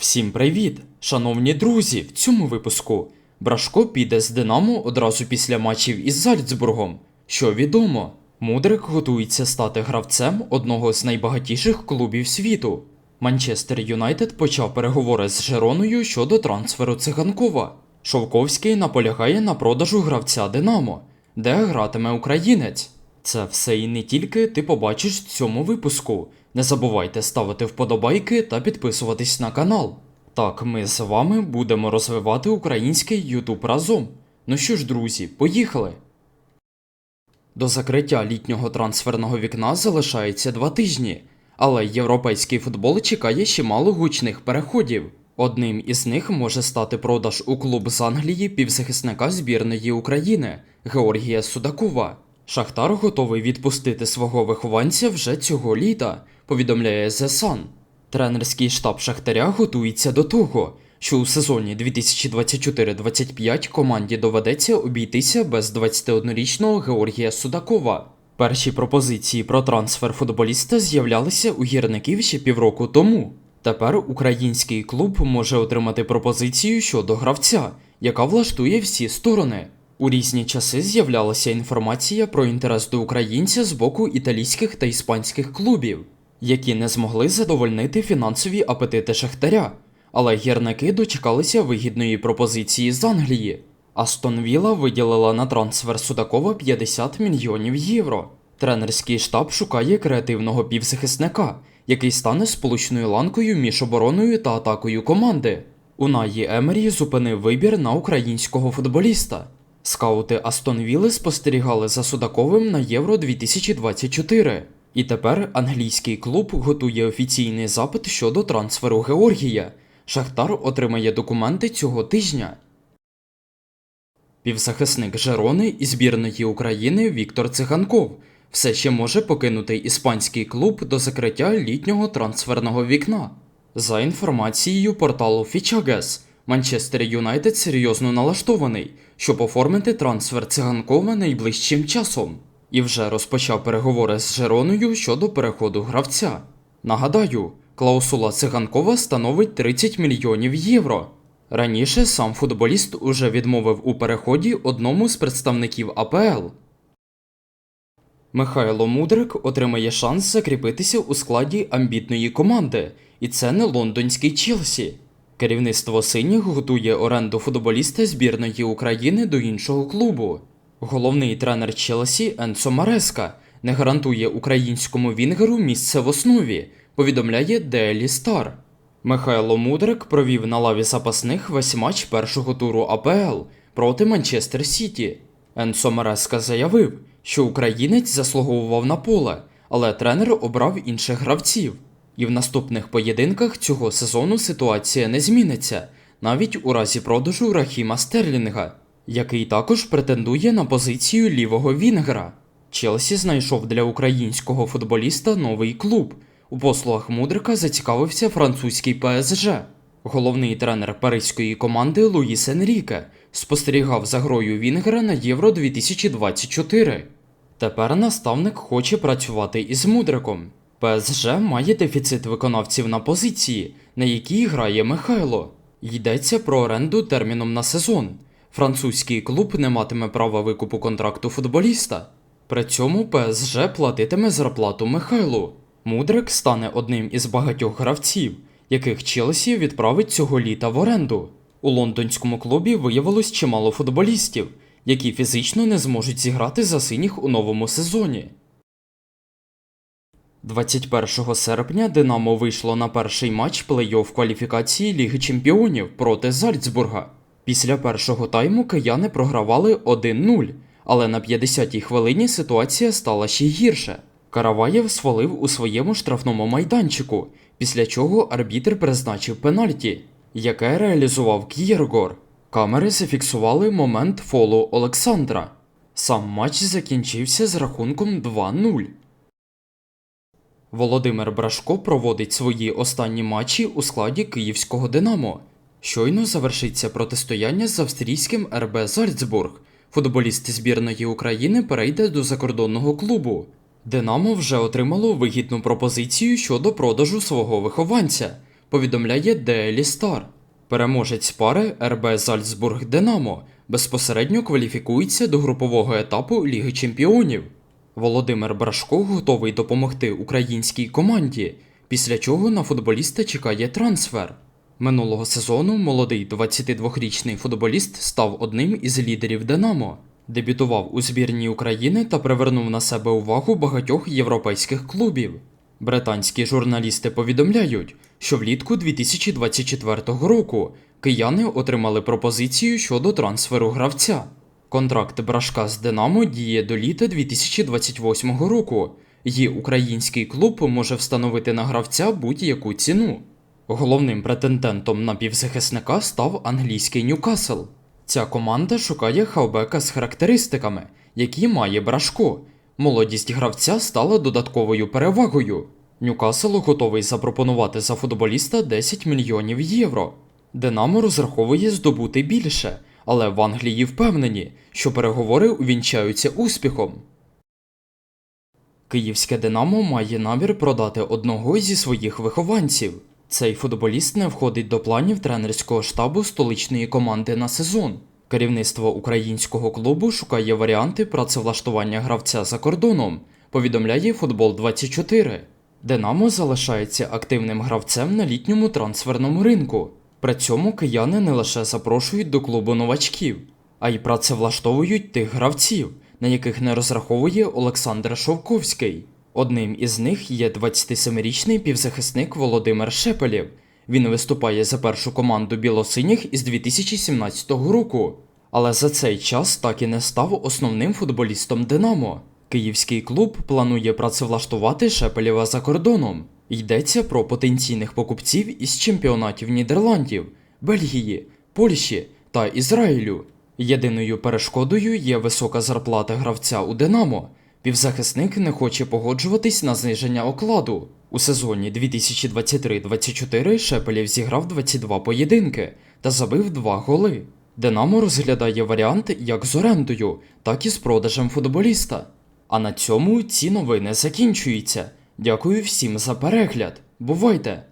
Всім привіт! Шановні друзі! В цьому випуску Брашко піде з Динамо одразу після матчів із Зальцбургом. Що відомо, Мудрик готується стати гравцем одного з найбагатіших клубів світу. Манчестер Юнайтед почав переговори з Жероною щодо трансферу циганкова. Шовковський наполягає на продажу гравця Динамо, де гратиме українець. Це все і не тільки ти побачиш в цьому випуску. Не забувайте ставити вподобайки та підписуватись на канал. Так, ми з вами будемо розвивати український YouTube разом. Ну що ж, друзі, поїхали! До закриття літнього трансферного вікна залишається два тижні, але європейський футбол чекає ще мало гучних переходів. Одним із них може стати продаж у клуб з Англії півзахисника збірної України Георгія Судакова. Шахтар готовий відпустити свого вихованця вже цього літа, повідомляє The Sun. Тренерський штаб Шахтаря готується до того, що у сезоні 2024-25 команді доведеться обійтися без 21-річного Георгія Судакова. Перші пропозиції про трансфер футболіста з'являлися у гірників ще півроку тому. Тепер український клуб може отримати пропозицію щодо гравця, яка влаштує всі сторони. У різні часи з'являлася інформація про інтерес до українця з боку італійських та іспанських клубів, які не змогли задовольнити фінансові апетити Шахтаря, але гірники дочекалися вигідної пропозиції з Англії. Астон Вілла виділила на трансфер Судакова 50 мільйонів євро. Тренерський штаб шукає креативного півзахисника, який стане сполучною ланкою між обороною та атакою команди. Унаї Емері зупинив вибір на українського футболіста. Скаути Астон Вілли спостерігали за Судаковим на Євро 2024. І тепер англійський клуб готує офіційний запит щодо трансферу Георгія. Шахтар отримає документи цього тижня. Півзахисник Жерони і збірної України Віктор Циганков все ще може покинути іспанський клуб до закриття літнього трансферного вікна. За інформацією порталу Фічагес, Манчестер Юнайтед серйозно налаштований, щоб оформити трансфер циганкова найближчим часом, і вже розпочав переговори з Жероною щодо переходу гравця. Нагадаю, клаусула циганкова становить 30 мільйонів євро. Раніше сам футболіст уже відмовив у переході одному з представників АПЛ. Михайло Мудрик отримає шанс закріпитися у складі амбітної команди, і це не лондонський Челсі. Керівництво синіх готує оренду футболіста збірної України до іншого клубу. Головний тренер Челсі Енсо Мареска не гарантує українському вінгеру місце в основі, повідомляє Daily Star. Михайло Мудрик провів на лаві запасних весь матч першого туру АПЛ проти Манчестер Сіті. Енсо Мареска заявив, що українець заслуговував на поле, але тренер обрав інших гравців. І в наступних поєдинках цього сезону ситуація не зміниться, навіть у разі продажу Рахіма Стерлінга, який також претендує на позицію лівого вінгера. Челсі знайшов для українського футболіста новий клуб. У послугах Мудрика зацікавився французький ПСЖ. Головний тренер паризької команди Луїс Енріке спостерігав за грою Вінгера на Євро 2024. Тепер наставник хоче працювати із Мудриком. ПСЖ має дефіцит виконавців на позиції, на якій грає Михайло. Йдеться про оренду терміном на сезон. Французький клуб не матиме права викупу контракту футболіста. При цьому ПСЖ платитиме зарплату Михайлу. Мудрик стане одним із багатьох гравців, яких Челсі відправить цього літа в оренду. У лондонському клубі виявилось чимало футболістів, які фізично не зможуть зіграти за синіх у новому сезоні. 21 серпня Динамо вийшло на перший матч плей-офф кваліфікації Ліги Чемпіонів проти Зальцбурга. Після першого тайму кияни програвали 1-0, але на 50-й хвилині ситуація стала ще гірше. Караваєв свалив у своєму штрафному майданчику, після чого арбітр призначив пенальті, яке реалізував К'єргор. Камери зафіксували момент фолу Олександра. Сам матч закінчився з рахунком 2-0. Володимир Брашко проводить свої останні матчі у складі київського Динамо. Щойно завершиться протистояння з австрійським РБ Зальцбург. Футболіст збірної України перейде до закордонного клубу. Динамо вже отримало вигідну пропозицію щодо продажу свого вихованця. повідомляє Daily Star. Переможець пари РБ Зальцбург Динамо безпосередньо кваліфікується до групового етапу Ліги Чемпіонів. Володимир Брашко готовий допомогти українській команді, після чого на футболіста чекає трансфер. Минулого сезону молодий 22-річний футболіст став одним із лідерів Динамо, дебютував у збірній України та привернув на себе увагу багатьох європейських клубів. Британські журналісти повідомляють, що влітку 2024 року кияни отримали пропозицію щодо трансферу гравця. Контракт Брашка з Динамо діє до літа 2028 року, і український клуб може встановити на гравця будь-яку ціну. Головним претендентом на півзахисника став англійський Ньюкасл. Ця команда шукає хавбека з характеристиками, які має Брашко. Молодість гравця стала додатковою перевагою. Ньюкасл готовий запропонувати за футболіста 10 мільйонів євро. Динамо розраховує здобути більше, але в Англії впевнені, що переговори увінчаються успіхом. Київське Динамо має намір продати одного зі своїх вихованців. Цей футболіст не входить до планів тренерського штабу столичної команди на сезон. Керівництво українського клубу шукає варіанти працевлаштування гравця за кордоном, повідомляє Футбол 24. Динамо залишається активним гравцем на літньому трансферному ринку. При цьому кияни не лише запрошують до клубу новачків, а й працевлаштовують тих гравців, на яких не розраховує Олександр Шовковський. Одним із них є 27-річний півзахисник Володимир Шепелєв. Він виступає за першу команду білосиніх із 2017 року, але за цей час так і не став основним футболістом Динамо. Київський клуб планує працевлаштувати Шепелєва за кордоном. Йдеться про потенційних покупців із чемпіонатів Нідерландів, Бельгії, Польщі та Ізраїлю. Єдиною перешкодою є висока зарплата гравця у Динамо. Півзахисник не хоче погоджуватись на зниження окладу. У сезоні 2023-24 Шепелєв зіграв 22 поєдинки та забив 2 голи. Динамо розглядає варіант як з орендою, так і з продажем футболіста. А на цьому ці новини закінчуються. Дякую всім за перегляд. Бувайте!